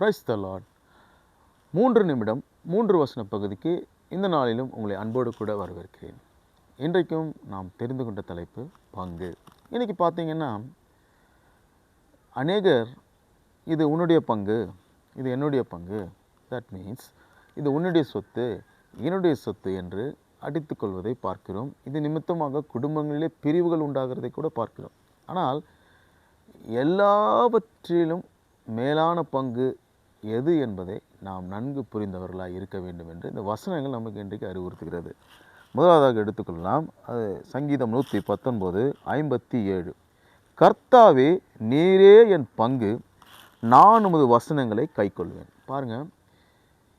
Praise the Lord மூன்று நிமிடம் மூன்று வசன பகுதிக்கு இந்த நாளிலும் உங்களை அன்போடு கூட வரவேற்கிறேன். இன்றைக்கும் நாம் தெரிந்து கொண்ட தலைப்பு பங்கு. இன்றைக்கி பார்த்தீங்கன்னா அநேகர் இது உன்னுடைய பங்கு இது என்னுடைய பங்கு. தட் மீன்ஸ் இது உன்னுடைய சொத்து என்னுடைய சொத்து என்று அடித்துக்கொள்வதை பார்க்கிறோம். இது நிமித்தமாக குடும்பங்களிலே பிரிவுகள் உண்டாகிறதை கூட பார்க்கிறோம். ஆனால் எல்லாவற்றிலும் மேலான பங்கு எது என்பதை நாம் நன்கு புரிந்தவர்களாக இருக்க வேண்டும் என்று இந்த வசனங்கள் நமக்கு இன்றைக்கு அறிவுறுத்துகிறது. முதலாவதாக எடுத்துக்கொள்ளலாம். அது சங்கீதம் நூற்றி பத்தொன்பது ஐம்பத்தி ஏழு. கர்த்தாவே நீரே என் பங்கு. நான் உமது வசனங்களை கைக்கொள்வேன். பாருங்கள்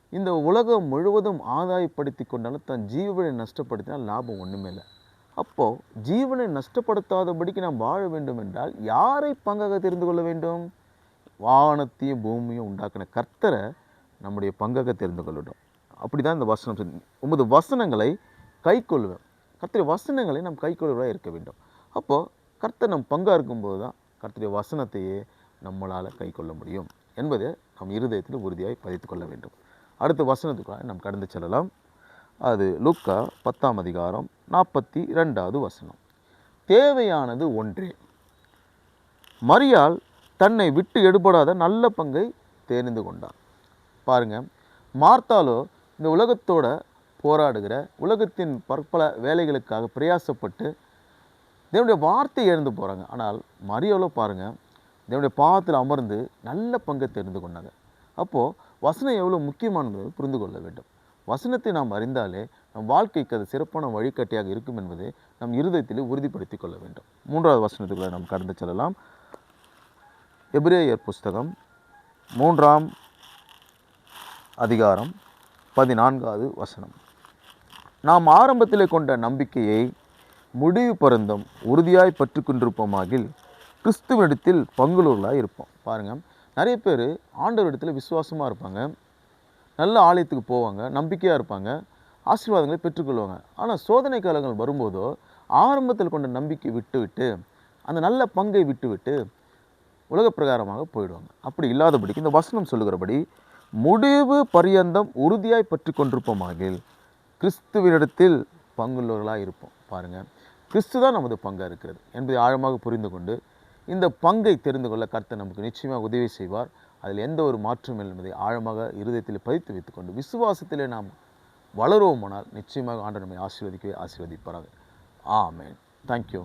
இந்த உலகம் முழுவதும் ஆதாயப்படுத்தி கொண்டாலும் தன் ஜீவனை நஷ்டப்படுத்தினால் லாபம் ஒன்றுமே இல்லை. அப்போது ஜீவனை நஷ்டப்படுத்தாதபடிக்கு நாம் வாழ வேண்டும் என்றால் யாரை பங்காக தெரிந்து கொள்ள வேண்டும்? வானத்தையும் பூமியும் உண்டாக்கின கர்த்தரை நம்முடைய பங்காக தெரிந்து கொள்ளட்டும். அப்படி தான் இந்த வசனம் உமது வசனங்களை கைக்கொள்வேன் கர்த்தருடைய வசனங்களை நாம் கைக்கொள்வதாக இருக்க வேண்டும். அப்போது கர்த்தர் நம் பங்காக இருக்கும்போது தான் கர்த்தருடைய வசனத்தையே நம்மளால் கைக்கொள்ள முடியும் என்பதை நம் இருதயத்தில் உறுதியாக பதித்து கொள்ள வேண்டும். அடுத்த வசனத்துக்குள்ள நாம் கடந்து செல்லலாம். அது லுக்கா பத்தாம் அதிகாரம் நாற்பத்தி ரெண்டாவது வசனம். தேவையானது ஒன்றே. மரியாள் தன்னை விட்டு எடுபடாத நல்ல பங்கை தேர்ந்து கொண்டார் பாருங்க மார்த்தாலோ இந்த உலகத்தோட போராடுகிற உலகத்தின் பற்பல வேலைகளுக்காக பிரயாசப்பட்டு தேவனுடைய வார்த்தை இழந்து போகிறாங்க ஆனால் மரியாளோ பாருங்கள் தேவனுடைய பாதத்தில் அமர்ந்து நல்ல பங்கை தெரிந்து கொண்டாங்க. அப்போது வசனம் எவ்வளோ முக்கியமானது புரிந்து கொள்ள வேண்டும். வசனத்தை நாம் அறிந்தாலே நம் வாழ்க்கைக்கு அது சிறப்பான வழிகாட்டியாக இருக்கும் என்பதை நம் இருதயத்தில் உறுதிப்படுத்தி கொள்ள வேண்டும். மூன்றாவது வசனத்துக்குள்ளே நாம் கடந்து செல்லலாம். எபிரேயர் புஸ்தகம் மூன்றாம் அதிகாரம் பதினான்காவது வசனம். நாம் ஆரம்பத்திலே கொண்ட நம்பிக்கையை முடிவு பருந்தம் உறுதியாய் பற்றி கொண்டிருப்போமாகில் கிறிஸ்துவனிடத்தில் பங்குலூர்களாக இருப்போம். பாருங்கள் நிறைய பேர் ஆண்டவரிடத்தில் விசுவாசமாக இருப்பாங்க நல்ல ஆலயத்துக்கு போவாங்க நம்பிக்கையாக இருப்பாங்க ஆசீர்வாதங்களை பெற்றுக்கொள்வாங்க. ஆனால் சோதனை காலங்கள் வரும்போதோ ஆரம்பத்தில் கொண்ட நம்பிக்கை விட்டுவிட்டு அந்த நல்ல பங்கை விட்டுவிட்டு உலக பிரகாரமாக போயிடுவாங்க. அப்படி இல்லாதபடிக்கு இந்த வசனம் சொல்லுகிறபடி முடிவு பரியந்தம் உறுதியாய் பற்றி கொண்டிருப்போமாகில் கிறிஸ்துவனிடத்தில் பங்குள்ளவர்களாக இருப்போம். பாருங்கள் கிறிஸ்து தான் நமது பங்காக இருக்கிறது என்பதை ஆழமாக புரிந்து கொண்டு இந்த பங்கை தெரிந்து கொள்ள கர்த்தர் நமக்கு நிச்சயமாக உதவி செய்வார். அதில் எந்த ஒரு மாற்றமும் என்பதை ஆழமாக இருதயத்தில் பதித்து வைத்துக்கொண்டு விசுவாசத்திலே நாம் வளருவோமானால் நிச்சயமாக ஆண்டு நம்மை ஆசீர்வதிக்கவே ஆசீர்வதிப்பார்கள் ஆமேன். தேங்க்யூ